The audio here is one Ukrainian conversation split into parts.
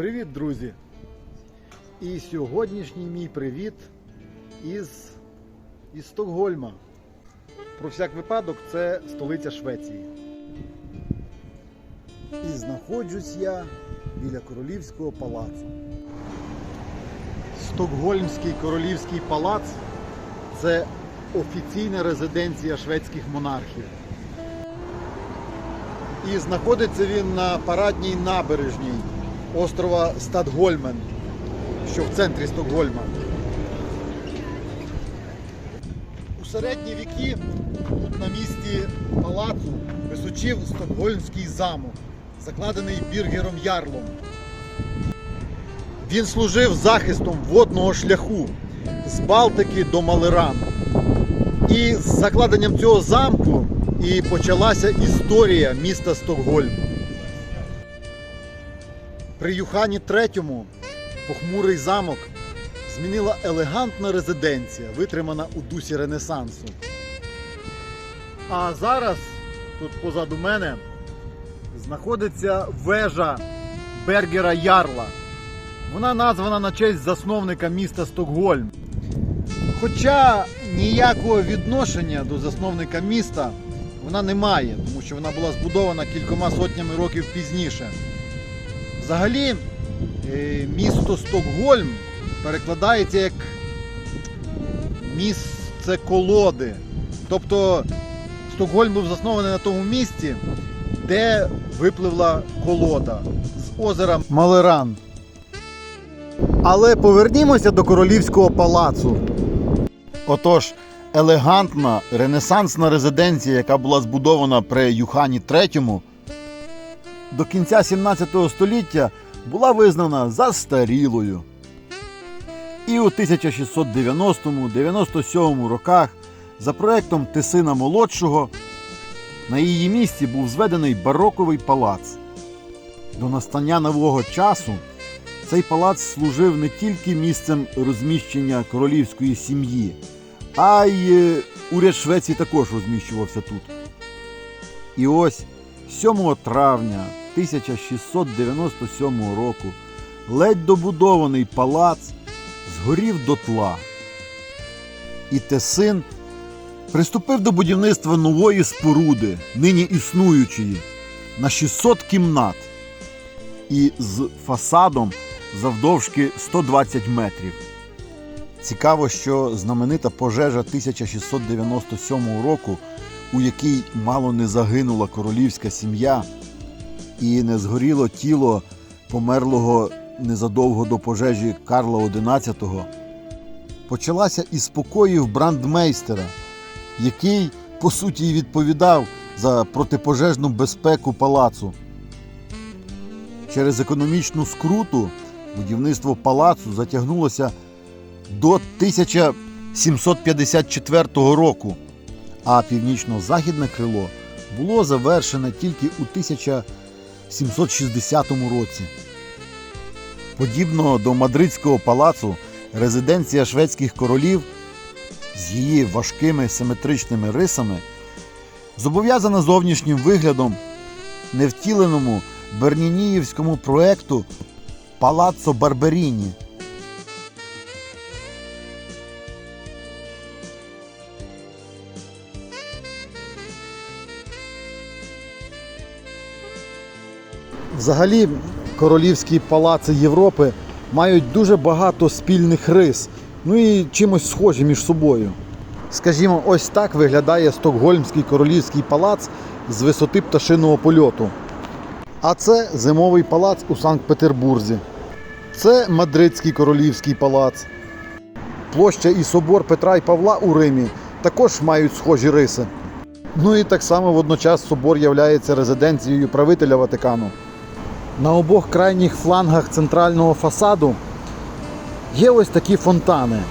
Привіт, друзі! І сьогоднішній мій привіт із, із Стокгольма. Про всяк випадок, це столиця Швеції. І знаходжусь я біля королівського палацу. Стокгольмський королівський палац це офіційна резиденція шведських монархів. І знаходиться він на парадній набережній острова Стадгольмен, що в центрі Стокгольма. У середні віки тут на місці палацу височив Стокгольмський замок, закладений Біргером Ярлом. Він служив захистом водного шляху з Балтики до Малерану. І з закладенням цього замку і почалася історія міста Стокгольм. При Юхані III похмурий замок змінила елегантна резиденція, витримана у дусі Ренесансу. А зараз, тут позаду мене, знаходиться вежа Бергера Ярла. Вона названа на честь засновника міста Стокгольм. Хоча ніякого відношення до засновника міста вона не має, тому що вона була збудована кількома сотнями років пізніше. Взагалі, е, місто Стокгольм перекладається як місце колоди. Тобто Стокгольм був заснований на тому місці, де випливла колода з озера Малеран. Але повернімося до королівського палацу. Отож, елегантна ренесансна резиденція, яка була збудована при Юхані III, до кінця 17 століття була визнана застарілою. І у 1690-97 роках за проектом Тисина Молодшого на її місці був зведений бароковий палац. До настання нового часу цей палац служив не тільки місцем розміщення королівської сім'ї, а й е, уряд Швеції також розміщувався тут. І ось 7 травня 1697 року ледь добудований палац згорів дотла. І Тесин приступив до будівництва нової споруди, нині існуючої, на 600 кімнат і з фасадом завдовжки 120 метрів. Цікаво, що знаменита пожежа 1697 року, у якій мало не загинула королівська сім'я, і не згоріло тіло померлого незадовго до пожежі Карла XI, почалася із покоїв брандмейстера, який, по суті, і відповідав за протипожежну безпеку палацу. Через економічну скруту будівництво палацу затягнулося до 1754 року, а північно-західне крило було завершене тільки у 1760 році. Подібно до Мадридського палацу, резиденція шведських королів з її важкими симетричними рисами зобов'язана зовнішнім виглядом невтіленому бернініївському проекту Палаццо Барберіні. Взагалі, королівські палаци Європи мають дуже багато спільних рис, ну і чимось схожі між собою. Скажімо, ось так виглядає Стокгольмський королівський палац з висоти пташиного польоту. А це зимовий палац у Санкт-Петербурзі. Це Мадридський королівський палац. Площа і собор Петра і Павла у Римі також мають схожі риси. Ну і так само водночас собор являється резиденцією правителя Ватикану. На обох крайніх флангах центрального фасаду є ось такі фонтани.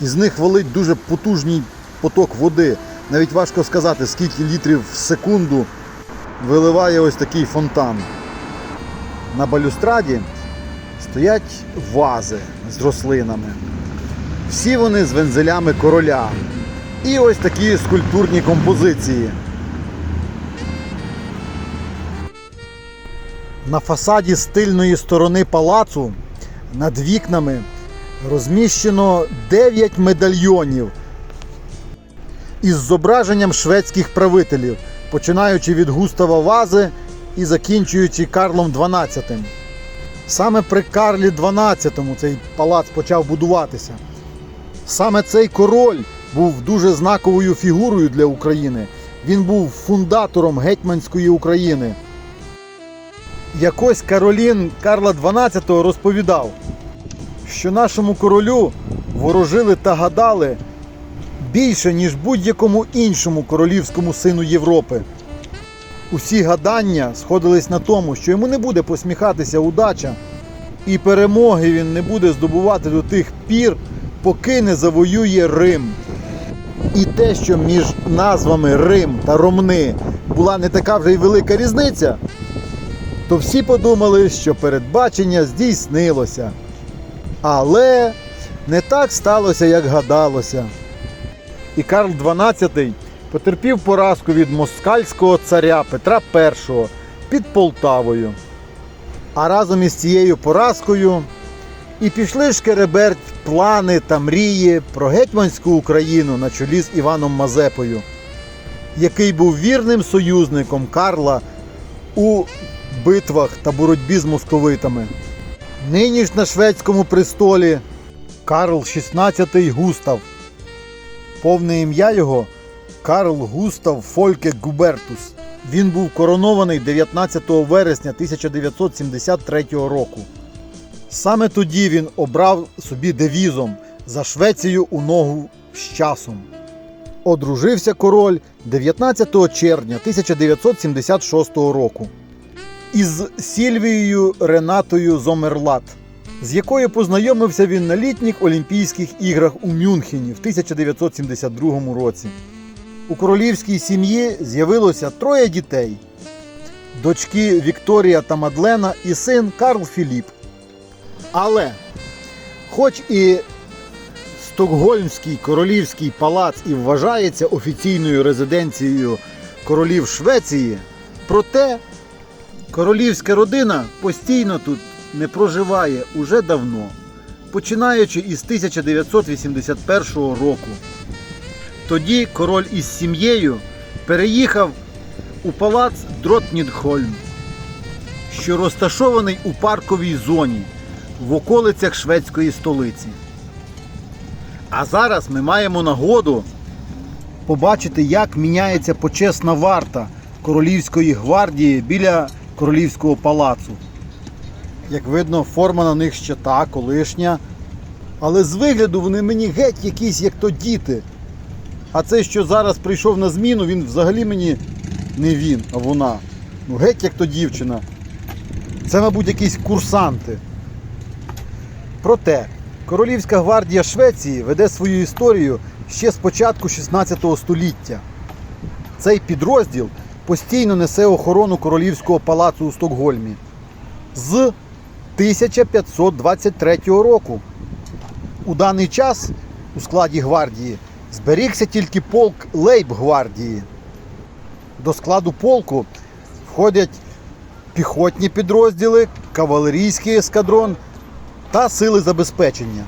Із них валить дуже потужний поток води. Навіть важко сказати, скільки літрів в секунду виливає ось такий фонтан. На балюстраді стоять вази з рослинами. Всі вони з вензелями короля. І ось такі скульптурні композиції. На фасаді з тильної сторони палацу над вікнами розміщено 9 медальйонів із зображенням шведських правителів, починаючи від Густава Вази і закінчуючи Карлом XII. Саме при Карлі XII цей палац почав будуватися. Саме цей король був дуже знаковою фігурою для України. Він був фундатором гетьманської України. Якось Каролін Карла XII розповідав, що нашому королю ворожили та гадали більше, ніж будь-якому іншому королівському сину Європи. Усі гадання сходились на тому, що йому не буде посміхатися удача, і перемоги він не буде здобувати до тих пір, поки не завоює Рим. І те, що між назвами Рим та Ромни була не така вже й велика різниця, то всі подумали, що передбачення здійснилося. Але не так сталося, як гадалося. І Карл XII потерпів поразку від москальського царя Петра І під Полтавою. А разом із цією поразкою і пішли шкереберть плани та мрії про гетьманську Україну на чолі з Іваном Мазепою, який був вірним союзником Карла у битвах та боротьбі з московитами. Нині ж на шведському престолі Карл XVI Густав. Повне ім'я його Карл Густав Фольке Губертус. Він був коронований 19 вересня 1973 року. Саме тоді він обрав собі девізом за Швецію у ногу з часом. Одружився король 19 червня 1976 року із Сільвією Ренатою Зомерлат, з якою познайомився він на літніх Олімпійських іграх у Мюнхені в 1972 році. У королівській сім'ї з'явилося троє дітей: дочки Вікторія та Мадлена і син Карл Філіп. Але, хоч і Стокгольмський королівський палац і вважається офіційною резиденцією королів Швеції, проте королівська родина постійно тут не проживає уже давно, починаючи із 1981 року. Тоді король із сім'єю переїхав у палац Дротнідхольм, що розташований у парковій зоні в околицях шведської столиці. А зараз ми маємо нагоду побачити, як міняється почесна варта королівської гвардії біля королівського палацу. Як видно, форма на них ще та колишня. Але з вигляду вони мені геть якісь, як то діти. А цей, що зараз прийшов на зміну, він взагалі мені не він, а вона. Ну, геть як то дівчина. Це, мабуть, якісь курсанти. Проте, Королівська гвардія Швеції веде свою історію ще з початку 16 століття. Цей підрозділ постійно несе охорону королівського палацу у Стокгольмі з 1523 року. У даний час у складі гвардії зберігся тільки полк Лейб-гвардії. До складу полку входять піхотні підрозділи, кавалерійський ескадрон та сили забезпечення.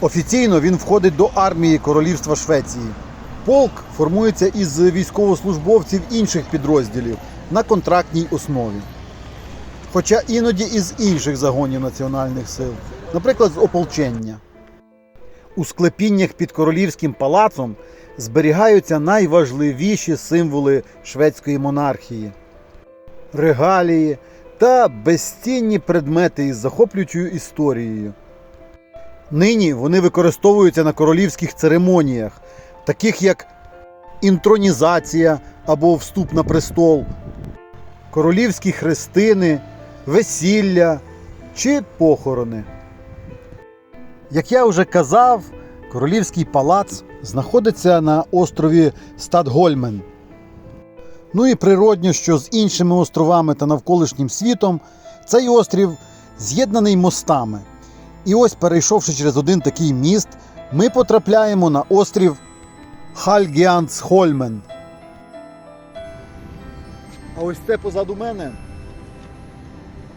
Офіційно він входить до армії Королівства Швеції. Полк формується із військовослужбовців інших підрозділів на контрактній основі. Хоча іноді із інших загонів національних сил, наприклад, з ополчення. У склепіннях під королівським палацом зберігаються найважливіші символи шведської монархії регалії та безцінні предмети із захоплюючою історією. Нині вони використовуються на королівських церемоніях, таких як інтронізація або вступ на престол, королівські хрестини, весілля чи похорони. Як я вже казав, королівський палац знаходиться на острові Стадгольмен. Ну і природньо, що з іншими островами та навколишнім світом цей острів з'єднаний мостами. І ось, перейшовши через один такий міст, ми потрапляємо на острів Хальгіансхольмен. А ось це позаду мене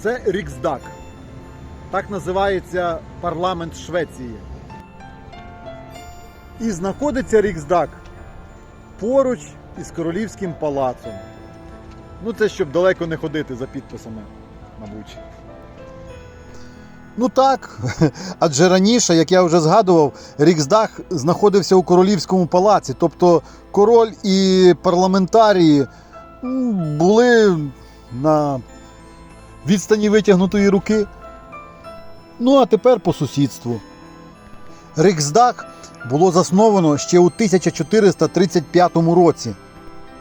Це Ріксдаг. Так називається парламент Швеції. І знаходиться Ріксдаг поруч із королівським палацом. Ну, це щоб далеко не ходити за підписами, мабуть. Ну так, адже раніше, як я вже згадував, Ріксдаг знаходився у королівському палаці. Тобто король і парламентарії були на відстані витягнутої руки. Ну а тепер по сусідству. Риксдаг було засновано ще у 1435 році.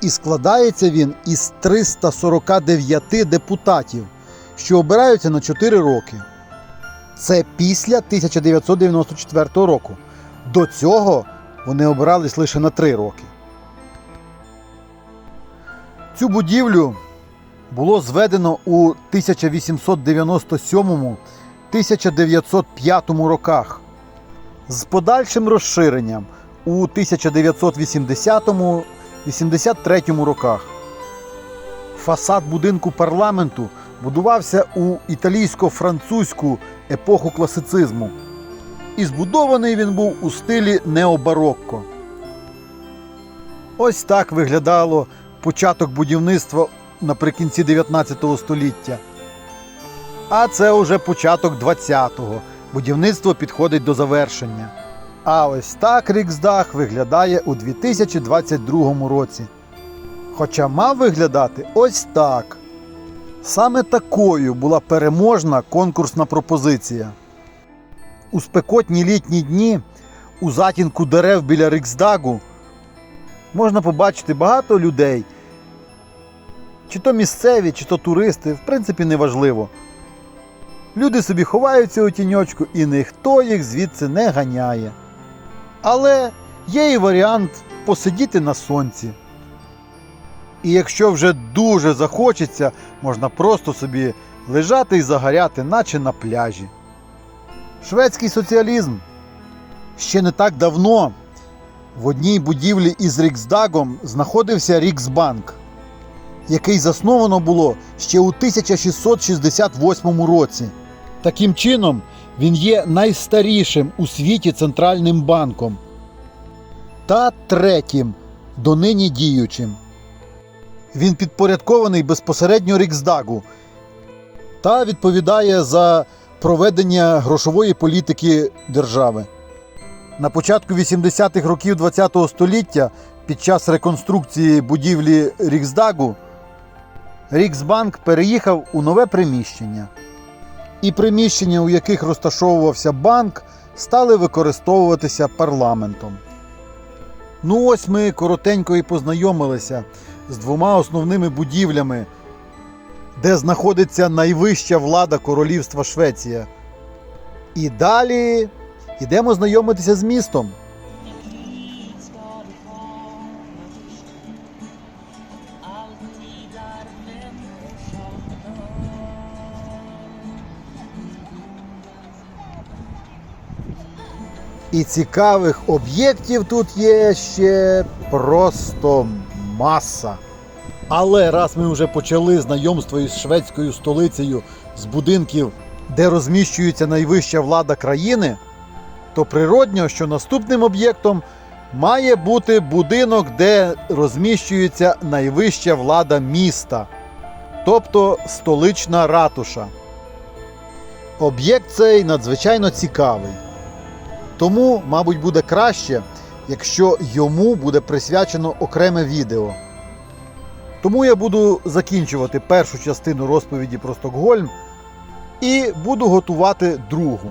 І складається він із 349 депутатів, що обираються на 4 роки. Це після 1994 року. До цього вони обирались лише на 3 роки. Цю будівлю було зведено у 1897-1905 роках з подальшим розширенням у 1980-83 роках. Фасад будинку парламенту будувався у італійсько-французьку епоху класицизму. І збудований він був у стилі необарокко. Ось так виглядало початок будівництва наприкінці 19 століття. А це уже початок 20-го. Будівництво підходить до завершення. А ось так Ріксдах виглядає у 2022 році. Хоча мав виглядати ось так. Саме такою була переможна конкурсна пропозиція. У спекотні літні дні у затінку дерев біля Ріксдагу можна побачити багато людей. Чи то місцеві, чи то туристи, в принципі, неважливо. Люди собі ховаються у тіньочку і ніхто їх звідси не ганяє. Але є і варіант посидіти на сонці. І якщо вже дуже захочеться, можна просто собі лежати і загоряти, наче на пляжі. Шведський соціалізм ще не так давно в одній будівлі із Ріксдагом знаходився Ріксбанк, який засновано було ще у 1668 році. Таким чином, він є найстарішим у світі центральним банком та третім донині діючим. Він підпорядкований безпосередньо Ріксдагу та відповідає за проведення грошової політики держави. На початку 80-х років ХХ століття під час реконструкції будівлі Ріксдагу Ріксбанк переїхав у нове приміщення. І приміщення, у яких розташовувався банк, стали використовуватися парламентом. Ну ось ми коротенько і познайомилися з двома основними будівлями, де знаходиться найвища влада королівства Швеція. І далі йдемо знайомитися з містом. І цікавих об'єктів тут є ще просто маса. Але раз ми вже почали знайомство із шведською столицею з будинків, де розміщується найвища влада країни, то природньо, що наступним об'єктом має бути будинок, де розміщується найвища влада міста, тобто столична ратуша. Об'єкт цей надзвичайно цікавий. Тому, мабуть, буде краще, якщо йому буде присвячено окреме відео. Тому я буду закінчувати першу частину розповіді про Стокгольм і буду готувати другу.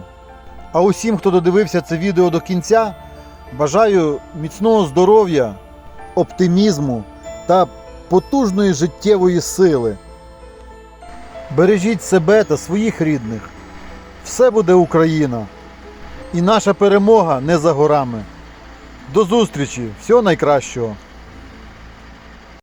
А усім, хто додивився це відео до кінця, бажаю міцного здоров'я, оптимізму та потужної життєвої сили. Бережіть себе та своїх рідних. Все буде Україна! І наша перемога не за горами. До зустрічі! Всього найкращого!